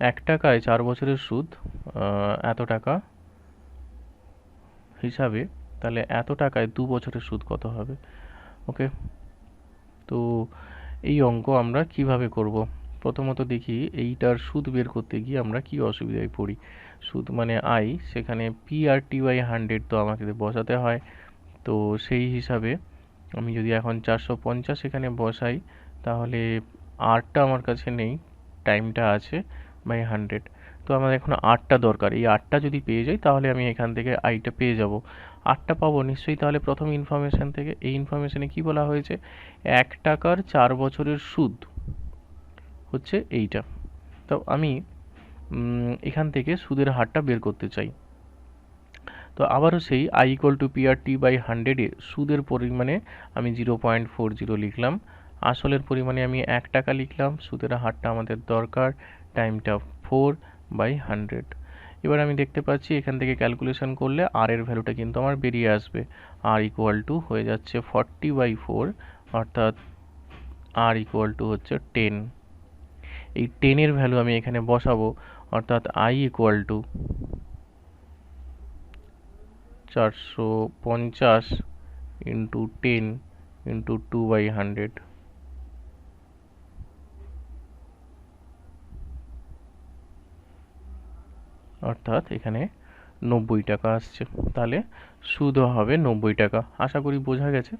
এক টাকায় চার বছরের সুদ এত টাকা হিসাবে, তাহলে এত টাকায় দু বছরের সুদ কত হবে? ওকে, তো এই অঙ্ক আমরা কীভাবে করব? প্রথমত দেখি এইটার সুদ বের করতে গিয়ে আমরা কি অসুবিধায় পড়ি। সুদ মানে আই সেখানে P R T by hundred তো আমাকে বসাতে হয়। তো সেই হিসাবে আমি যদি এখন চারশো পঞ্চাশ এখানে বসাই, তাহলে আরটা আমার কাছে নেই টাইমটা আছে। বাই হান্ড্রেড তো আমার এখন আটটা দরকার। এই আটটা যদি পেয়ে যাই, তাহলে আমি এখান থেকে আইটা পেয়ে যাব। আটটা পাবো নিশ্চয়ই। তাহলে প্রথম ইনফরমেশান থেকে এই ইনফরমেশানে কি বলা হয়েছে? এক টাকার চার বছরের সুদ হচ্ছে এইটা। তো আমি এখান থেকে সুদের হারটা বের করতে চাই। তো আবারও সেই I equal to PR T by হান্ড্রেডে সুদের পরিমাণে আমি জিরো পয়েন্ট ফোর জিরো লিখলাম। আসলের পরিমাণে আমি এক টাকা লিখলাম। সুদের হারটা আমাদের দরকার টাইমটা ফোর বাই হান্ড্রেড এবার আমি দেখতে পাচ্ছি, এখান থেকে ক্যালকুলেশন করলে আর এর ভ্যালুটা কিন্তু আমার বেরিয়ে আসবে। আর ইকুয়াল টু হয়ে যাচ্ছে ফর্টি বাই ফোর অর্থাৎ আর ইকুয়াল টু হচ্ছে টেন এই টেনের ভ্যালু আমি এখানে বসাবো, অর্থাৎ আই ইকুয়াল টু চারশো পঞ্চাশ into ten into two by hundred অর্থাৎ এখানে নব্বই টাকা আসছে। তাহলে সুদও হবে নব্বই টাকা। আশা করি বোঝা গেছে।